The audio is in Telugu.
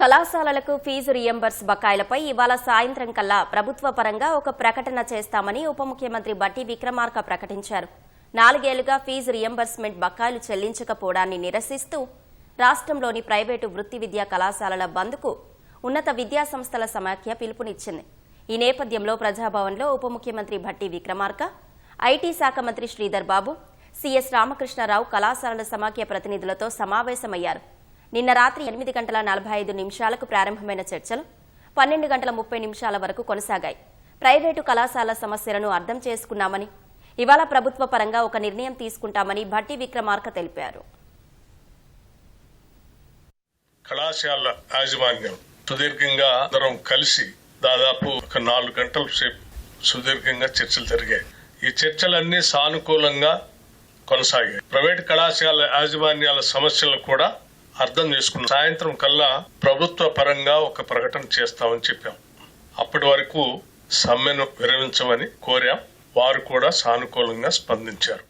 కళాశాలలకు ఫీజు రియంబర్స్ బకాయిలపై ఇవాళ సాయంత్రం కల్లా ప్రభుత్వ పరంగా ఒక ప్రకటన చేస్తామని ఉప ముఖ్యమంత్రి బట్టి విక్రమార్క ప్రకటించారు. నాలుగేళ్ళుగా ఫీజు రియంబర్స్మెంట్ బకాయిలు చెల్లించకపోవడాన్ని నిరసిస్తూ రాష్ట్రంలోని ప్రైవేటు వృత్తి విద్యా కళాశాలల బంద్కు ఉన్నత విద్యా సంస్థల సమాఖ్య పిలుపునిచ్చింది. ఈ నేపథ్యంలో ప్రజాభవన్లో ఉప ముఖ్యమంత్రి భట్టి విక్రమార్క ఐటీ శాఖ మంత్రి శ్రీధర్ బాబు సిఎస్ రామకృష్ణారావు కళాశాలల సమాఖ్య ప్రతినిధులతో సమావేశమయ్యారు. నిన్న రాత్రి ఎనిమిది గంటల నలభై ఐదు నిమిషాలకు ప్రారంభమైన చర్చలు పన్నెండు గంటల ముప్పై నిమిషాల వరకు కొనసాగాయి. ప్రైవేటు కళాశాల సమస్యలను అర్థం చేసుకున్నామని ఇవాళ ప్రభుత్వ పరంగా ఒక నిర్ణయం తీసుకుంటామని భట్టి విక్రమార్క తెలిపారు. కళాశాల యాజమాన్యం సుదీర్ఘంగా అందరం కలిసి దాదాపు ఒక నాలుగు గంటల సేపు సుదీర్ఘంగా చర్చలు జరిగాయి. ఈ చర్చలన్నీ సానుకూలంగా కొనసాగాయి. ప్రైవేట్ కళాశాల యాజమాన్యాల సమస్యలను కూడా అర్థం చేసుకున్నాం. సాయంత్రం కల్లా ప్రభుత్వ పరంగా ఒక ప్రకటన చేస్తామని చెప్పాం. అప్పటి వరకు సమ్మెను విరమించమని కోరాం. వారు కూడా సానుకూలంగా స్పందించారు.